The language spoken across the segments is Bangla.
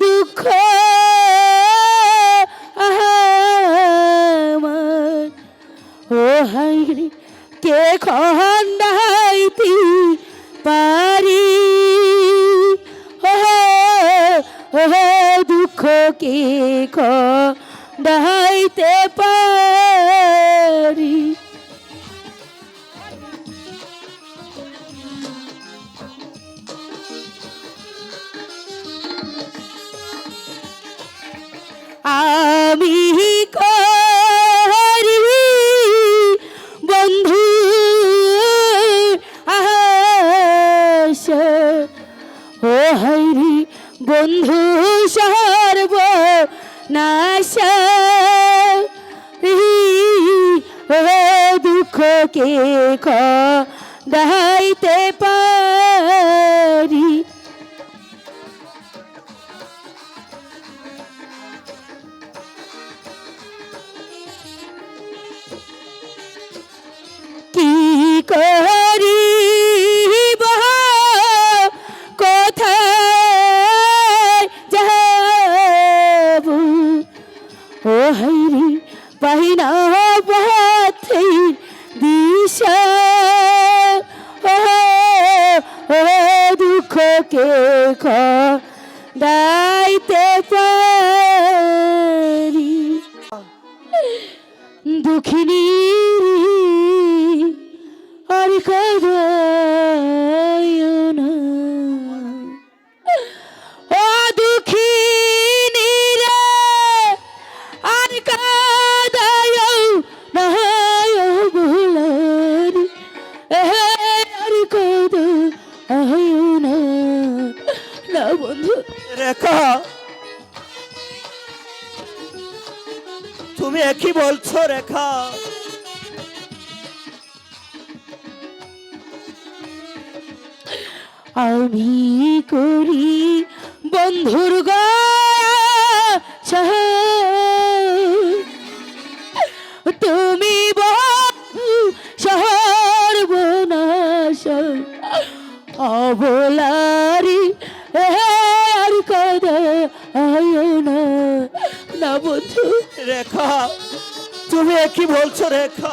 দুঃখ ও হাইরে কে খন্ডাইতি পারি? ও দুঃখ কে খন্ডাইতে পারি? আমি করি বন্ধু ও হরি বন্ধু সর্ব নাশা ও দুঃখ কে গাইতে পারি করি কোথায় যাব? ও হাইরি পাহিনা পথে দিশা। ও ও দুঃখ কে দাইতে পারি। দুঃখিনী বলছো রেখা? আমি করি বন্ধুর গাছা। তুমি শহর বনাশ অবলারি আর কদা বন্ধু। রেখা তুমি একই বলছো রেখা।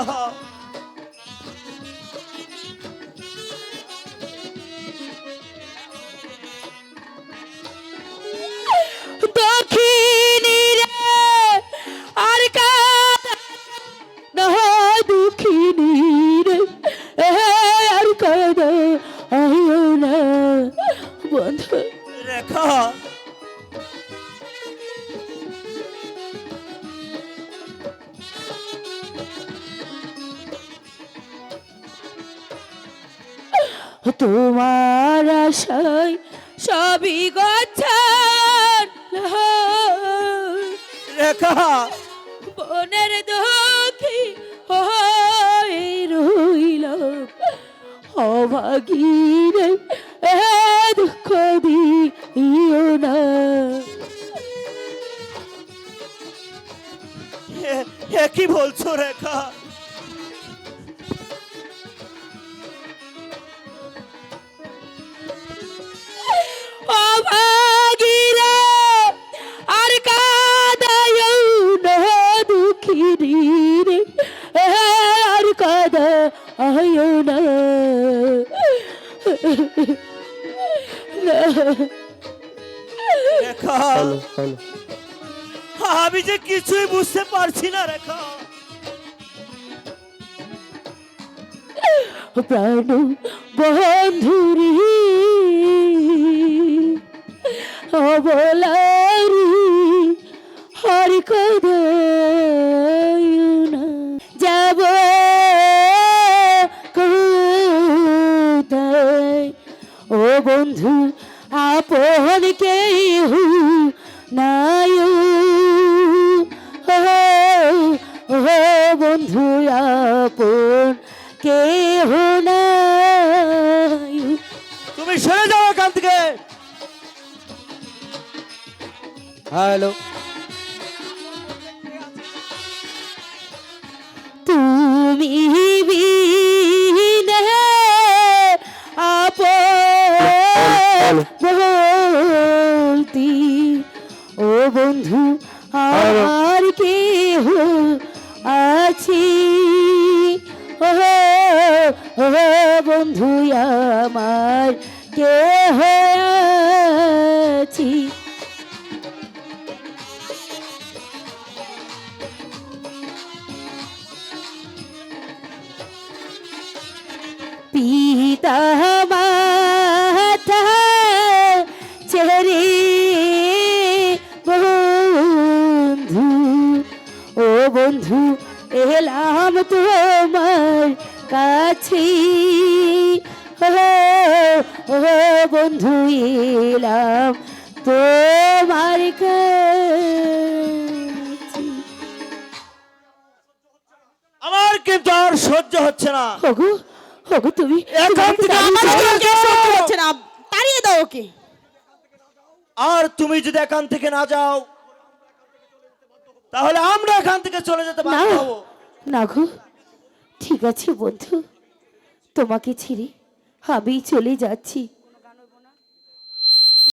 তোমার আশায় সবই গচ্ছার রেখা। বনের দুঃখী হয়ে রইল। অভাগীরে এ দুঃখ দিও না। একই বলছো রেখা? কাদা না। রেখা। আমি যে কিছুই বুঝতে পারছি না রেখা। প্রাণ বন্ধুরি অবলারি হরি কদায় আপন কেহ নাই ও বন্ধু আপন কেহ নাই। তুমি সরে যাও এখান থেকে। হ্যালো। তুমি বিনে বলো বন্ধু আর কে আছি? ও ও বন্ধু আমার কে কাছে ও ও বন্ধু এলাম তোমার আমার কিন্তু আর সহ্য হচ্ছে না। ওগো ওগো তুমি এখান থেকে আমার যাও। সহ্য হচ্ছে না। তাড়িয়ে দাও ওকে। আর তুমি যদি এখান থেকে না যাও তাহলে আমরা এখান থেকে চলে যেতে পারব না গো ঠিক আছে বন্ধু। তোমাকে ছেড়ে আমি চলে যাচ্ছি।